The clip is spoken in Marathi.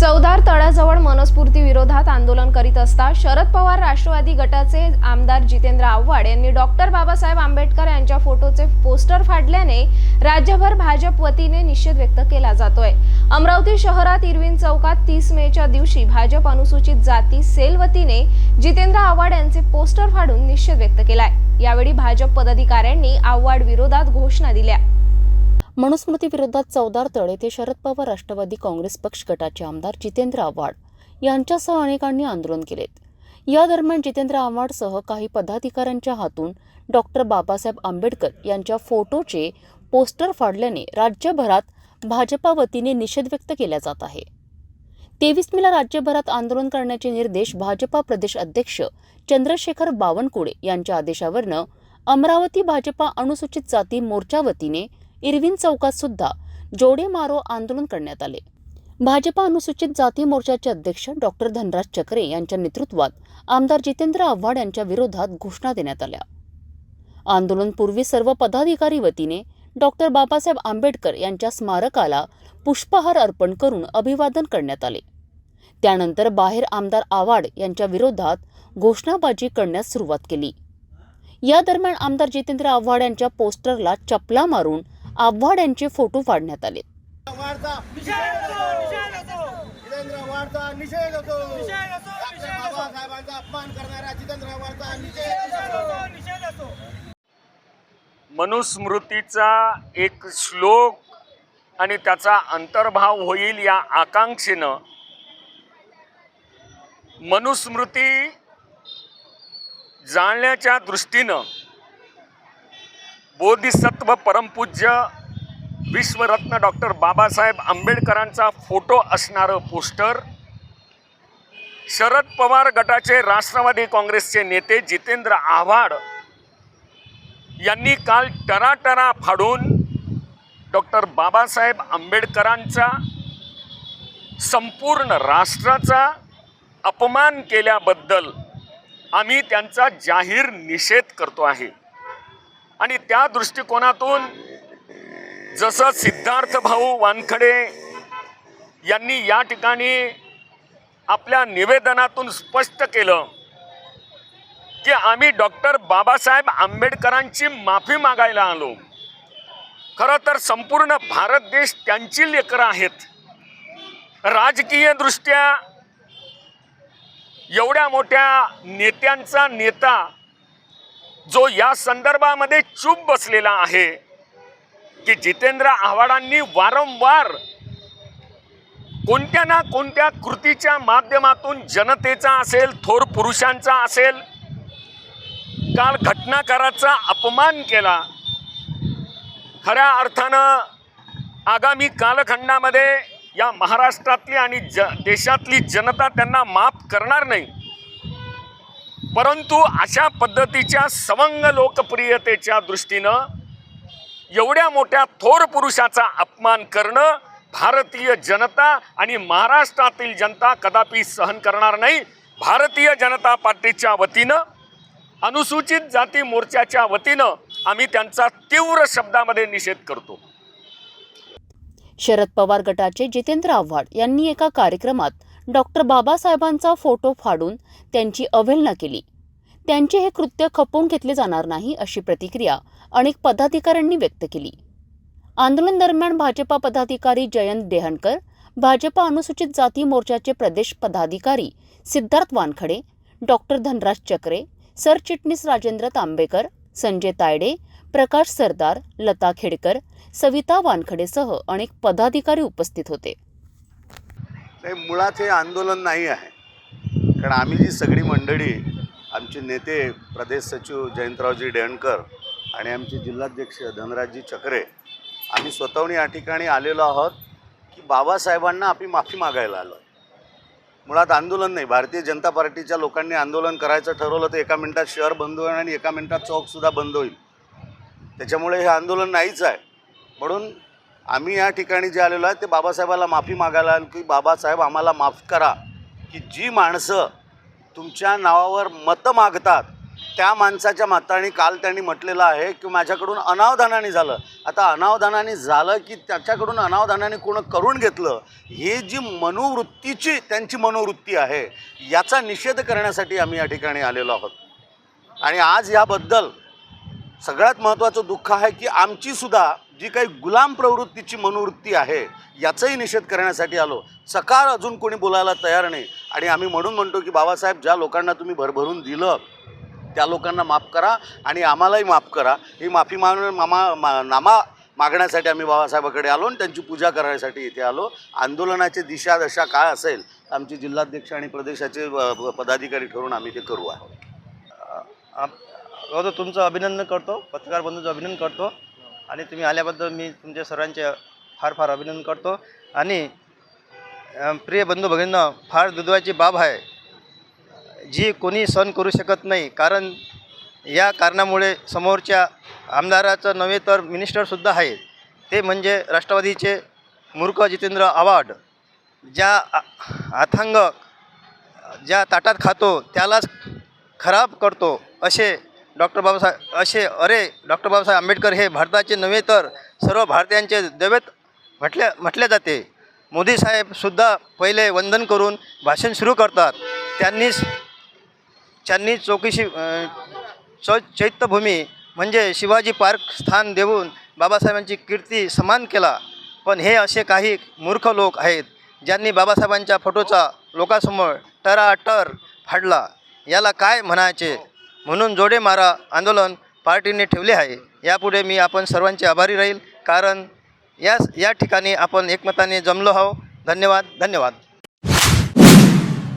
चौदार तळ्याजवळ मनस्फूर्ती विरोधात आंदोलन करीत असता शरद पवार राष्ट्रवादी गटाचे आमदार जितेंद्र आव्हाड यांनी डॉक्टर बाबासाहेब आंबेडकर यांच्या फोटोचे पोस्टर फाडल्याने राज्यभर भाजप वतीने निषेध व्यक्त केला जातोय. अमरावती शहरात इरविन चौकात तीस मेच्या दिवशी भाजप अनुसूचित जाती सेल वतीने जितेंद्र आव्हाड यांचे पोस्टर फाडून निषेध व्यक्त केलाय. यावेळी भाजप पदाधिकाऱ्यांनी आव्हाड विरोधात घोषणा दिल्या. मनुस्मृतीविरोधात चौदार तळे शरद पवार राष्ट्रवादी काँग्रेस पक्ष गटाचे आमदार जितेंद्र आव्हाड यांच्यासह अनेकांनी आंदोलन केलेत. या दरम्यान जितेंद्र आव्हाडसह काही पदाधिकाऱ्यांच्या हातून डॉक्टर बाबासाहेब आंबेडकर यांच्या फोटोचे पोस्टर फाडल्याने राज्यभरात भाजपा वतीने निषेध व्यक्त केला जात आहे. तेवीस मेला राज्यभरात आंदोलन करण्याचे निर्देश भाजपा प्रदेश अध्यक्ष चंद्रशेखर बावनकुळे यांच्या आदेशावरनं अमरावती भाजपा अनुसूचित जाती मोर्चा वतीने इरविन चौकात सुद्धा जोडे मारो आंदोलन करण्यात आले. भाजपा अनुसूचित जाती मोर्चाचे अध्यक्ष डॉक्टर धनराज चक्रे यांच्या नेतृत्वात आमदार जितेंद्र आव्हाड यांच्या विरोधात घोषणा देण्यात आल्या. आंदोलनपूर्वी सर्व पदाधिकारी वतीने डॉक्टर बाबासाहेब आंबेडकर यांच्या स्मारकाला पुष्पहार अर्पण करून अभिवादन करण्यात आले. त्यानंतर बाहेर आमदार आव्हाड यांच्या विरोधात घोषणाबाजी करण्यास सुरुवात केली. या दरम्यान आमदार जितेंद्र आव्हाड यांच्या पोस्टरला चपला मारून आव्हाड यांचे फोटो फाडण्यात आले. वाढता. जितेंद्र वाढता निषेध होतो डॉक्टर बाबासाहेबांचा अपमान करणाऱ्या जितेंद्र वाढता निषेध होतो मनुस्मृतीचा एक श्लोक आणि त्याचा अंतर्भाव होईल या आकांक्षेनं मनुस्मृती जाळण्याच्या दृष्टीनं बोधिसत्व परमपूज्य विश्वरत्न डॉक्टर बाबासाहेब आंबेडकरांचा फोटो असणारं पोस्टर. शरद पवार गटाचे राष्ट्रवादी काँग्रेसचे नेते जितेंद्र आव्हाड यांनी काल टराटरा फाडून डॉक्टर बाबासाहेब आंबेडकरांचा संपूर्ण राष्ट्राचा अपमान केल्याबद्दल आम्ही त्यांचा जाहीर निषेध करतो आहे. आणि त्या दृष्टिकोनातून जसं सिद्धार्थ भाऊ वानखडे यांनी या ठिकाणी आपल्या निवेदनातून स्पष्ट केलं की आम्ही डॉक्टर बाबासाहेब आंबेडकरांची माफी मागायला आलो. खरं तर संपूर्ण भारत देश त्यांची लेकरं आहेत. राजकीयदृष्ट्या एवढ्या मोठ्या नेत्यांचा नेता जो या संदर्भामध्ये चूप बसलेला आहे की जितेंद्र आव्हाडांनी वारंवार कोणत्या ना कोणत्या कृतीच्या माध्यमातून जनतेचा असेल थोर पुरुषांचा असेल काल घटनाकाराचा अपमान केला. खऱ्या अर्थानं आगामी कालखंडामध्ये या महाराष्ट्रातली आणि ज देशातली जनता त्यांना माफ करणार नाही. परंतु अशा पद्धतीच्या सवंग लोकप्रियतेच्या दृष्टीनं एवढ्या मोठ्या थोर पुरुषाचा अपमान करणं भारतीय जनता आणि महाराष्ट्रातील जनता कदापि सहन करणार नाही. भारतीय जनता पार्टीच्या वतीनं अनुसूचित जाती मोर्चाच्या वतीनं आम्ही त्यांचा तीव्र शब्दामध्ये निषेध करतो. शरद पवार गटाचे जितेंद्र आव्हाड यांनी एका कार्यक्रमात डॉक्टर बाबासाहेबांचा फोटो फाडून त्यांची अवहेलना केली. त्यांचे हे कृत्य खपवून घेतले जाणार नाही अशी प्रतिक्रिया अनेक पदाधिकाऱ्यांनी व्यक्त केली. आंदोलन दरम्यान भाजपा पदाधिकारी जयंत देहणकर भाजपा अनुसूचित जाती मोर्चाचे प्रदेश पदाधिकारी सिद्धार्थ वानखडे डॉक्टर धनराज चक्रे सरचिटणीस राजेंद्र तांबेकर संजय तायडे प्रकाश सरदार लता खेडकर सविता वानखडेसह अनेक पदाधिकारी उपस्थित होते. नाही मुळात हे आंदोलन नाही आहे. कारण आम्ही जी सगळी मंडळी आमचे नेते प्रदेश सचिव जयंतरावजी डेणकर आणि आमचे जिल्हाध्यक्ष धनराजजी चक्रे आम्ही स्वतःहून या ठिकाणी आलेलो आहोत की बाबासाहेबांना आम्ही माफी मागायला आलो. मुळात आंदोलन नाही. भारतीय जनता पार्टीच्या लोकांनी आंदोलन करायचं ठरवलं तर एका मिनिटात शहर बंद होईल आणि एका मिनिटात चौकसुद्धा बंद होईल. त्याच्यामुळे हे आंदोलन नाहीच आहे. म्हणून आम्ही या ठिकाणी जे आलेलो आहे ते बाबासाहेबाला माफी मागायला आलो की बाबासाहेब आम्हाला माफ करा. की जी माणसं तुमच्या नावावर मतं मागतात त्या माणसाच्या मताने काल त्यांनी म्हटलेलं आहे की माझ्याकडून अनावधानाने झालं. आता अनावधानाने झालं की त्याच्याकडून अनावधानाने कोण करून घेतलं ही जी मनोवृत्तीची त्यांची मनोवृत्ती आहे याचा निषेध करण्यासाठी आम्ही या ठिकाणी आलेलो आहोत. आणि आज याबद्दल सगळ्यात महत्त्वाचं दुःख आहे की आमचीसुद्धा जी काही गुलाम प्रवृत्तीची मनोवृत्ती आहे याचाही निषेध करण्यासाठी आलो. सकार अजून कोणी बोलायला तयार नाही. आणि आम्ही म्हणून म्हणतो की बाबासाहेब ज्या लोकांना तुम्ही भरभरून दिलं त्या लोकांना माफ करा आणि आम्हालाही माफ करा. ही माफी माग मामा मा नामा मागण्यासाठी आम्ही बाबासाहेबाकडे आलो आणि त्यांची पूजा करण्यासाठी इथे आलो. आंदोलनाची दिशा दशा काय असेल आमचे जिल्हाध्यक्ष आणि प्रदेशाचे पदाधिकारी ठरवून आम्ही ते करू आहोत आप तुमचं अभिनंदन करतो. पत्रकार बंधूचं अभिनंदन करतो. आणि तुम्ही आल्याबद्दल मी तुमच्या सर्वांचे फार फार अभिनंदन करतो. आणि प्रिय बंधू भगिनींना फार दुर्दैवाची बाब आहे. जी कोणी सहन करू शकत नाही कारण या कारणामुळे समोरच्या आमदाराचं नव्हे तर मिनिस्टरसुद्धा आहे. ते म्हणजे राष्ट्रवादीचे मूर्ख जितेंद्र आव्हाड. ज्या आ- अथांग ज्या ताटात खातो त्यालाच खराब करतो असे डॉक्टर बाबासाहेब असे अरे डॉक्टर बाबासाहेब आंबेडकर हे भारताचे नव्हे तर सर्व भारतीयांचे दैवत म्हटल्या म्हटले जाते. मोदी साहेबसुद्धा पहिले वंदन करून भाषण सुरू करतात. त्यांनीच त्यांनी चौकशी च चौ चैत्यभूमी म्हणजे शिवाजी पार्क स्थान देऊन बाबासाहेबांची कीर्ती समान केला. पण हे असे काही मूर्ख लोक आहेत ज्यांनी बाबासाहेबांच्या फोटोचा लोकांसमोर टराटर फाडला. याला काय म्हणायचे? म्हणून जोडे मारा आंदोलन पार्टीने ठेवले आहे. यापुढे मी आपण सर्वांचे आभारी राहील. कारण या या ठिकाणी आपण एकमताने जमलो आहो धन्यवाद धन्यवाद.